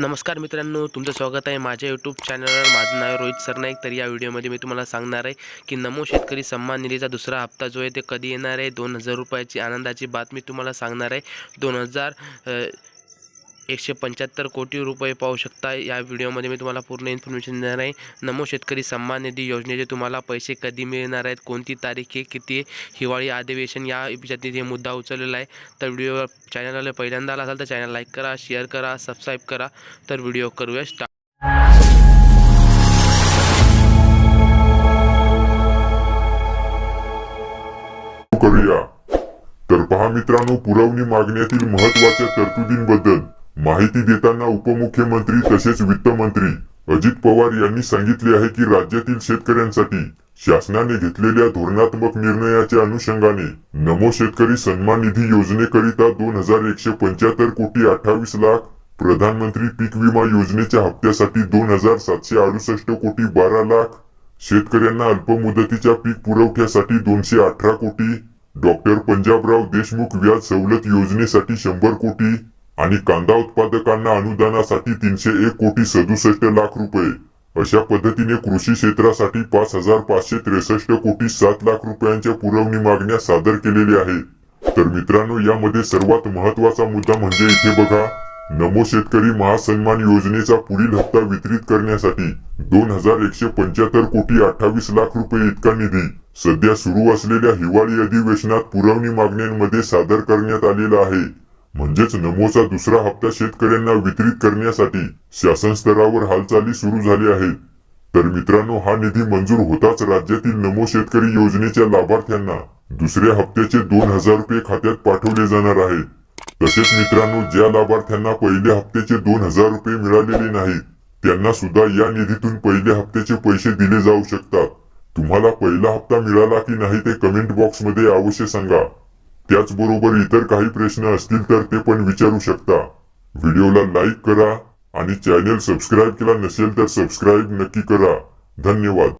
नमस्कार मित्रांनो तुमचं स्वागत आहे माझ्या यूट्यूब चॅनलवर माझं नाव रोहित सरनाईक. तर या व्हिडिओमध्ये मी तुम्हाला सांगणार आहे की नमो शेतकरी सन्मान निधीचा दुसरा हप्ता जो आहे ते कधी येणार आहे? दोन हजार रुपयाची आनंदाची बातमी तुम्हाला सांगणार आहे. दोन हजार एकशे पंच्याहत्तर कोटी रुपये पाहू शकता. या व्हिडिओमध्ये मी तुम्हाला पूर्ण इन्फॉर्मेशन देणार आहे. नमो शेतकरी सन्मान निधी योजनेचे तुम्हाला पैसे कधी मिळणार आहेत? कोणती तारीख आहे? किती हिवाळी अधिवेशन या विषयातील हे मुद्दा उचललेला आहे. तर व्हिडिओ चॅनलला पहिल्यांदा आला असाल तर चॅनल लाईक करा शेअर करा सबस्क्राईब करा. तर व्हिडिओ करूया स्टार्ट करूया. तर पहा मित्रांनो पुरवणी मागण्यातील महत्त्वाच्या तरतुदींबद्दल. माहिती देताना उपमुख्यमंत्री तसेच वित्तमंत्री अजित पवार यांनी सांगितले आहे की राज्यातील शेतकऱ्यांसाठी शासनाने घेतलेल्या धोरणात्मक निर्णयाच्या अनुषंगाने नमो शेतकरी सन्मान निधी योजनेकरिता दोन हजार एकशे पंच्याहत्तर कोटी अठ्ठावीस लाख प्रधानमंत्री पीक विमा योजनेच्या हप्त्यासाठी दोन हजार सातशे अडुसष्ट कोटी बारा लाख शेतकऱ्यांना अल्पमुदतीच्या पीक पुरवठ्यासाठी दोनशे अठरा कोटी डॉक्टर पंजाबराव देशमुख व्याज सवलत योजनेसाठी शंभर कोटी आणि कांदा उत्पादकांना अनुदानासाठी तीनशे एक कोटी सदुसष्ट लाख रुपये. अशा पद्धतीने कृषी क्षेत्रासाठी पाच हजार पाचशे त्रेसष्ट कोटी सात लाख रुपयांच्या पुरवणी मागण्या सादर केलेल्या आहेत. तर मित्रांनो यामध्ये सर्वात महत्त्वाचा मुद्दा म्हणजे इथे बघा नमो शेतकरी महासन्मान योजनेचा पुढील हप्ता वितरित करण्यासाठी दोन हजार एकशे पंच्याहत्तर कोटी अठ्ठावीस लाख रुपये इतका निधी सध्या सुरू असलेल्या हिवाळी अधिवेशनात पुरवणी मागण्यांमध्ये सादर करण्यात आलेला आहे. म्हणजेच नमोचा दुसरा हप्ता शेतकऱ्यांना वितरित करण्यासाठी शासन स्तरावर हालचाली सुरू झाली आहेत. तर मित्रांनो हा निधी मंजूर होताच राज्यातील नमो शेतकरी योजनेच्या लाभार्थ्यांना दुसऱ्या हप्त्याचे दोन हजार रुपये खात्यात पाठवले जाणार आहेत तसेच मित्रांनो ज्या लाभार्थ्यांना पहिल्या हप्त्याचे दोन हजार रुपये मिळालेले नाहीत त्यांना सुद्धा या निधीतून पहिल्या हप्त्याचे पैसे दिले जाऊ शकतात. तुम्हाला पहिला हप्ता मिळाला की नाही ते कमेंट बॉक्समध्ये अवश्य सांगा. त्याचबरोबर इतर काही प्रश्न असतील तर ते पण विचारू शकता. व्हिडिओला लाईक करा आणि चॅनेल सबस्क्राईब केला नसेल तर सबस्क्राईब नक्की करा. धन्यवाद.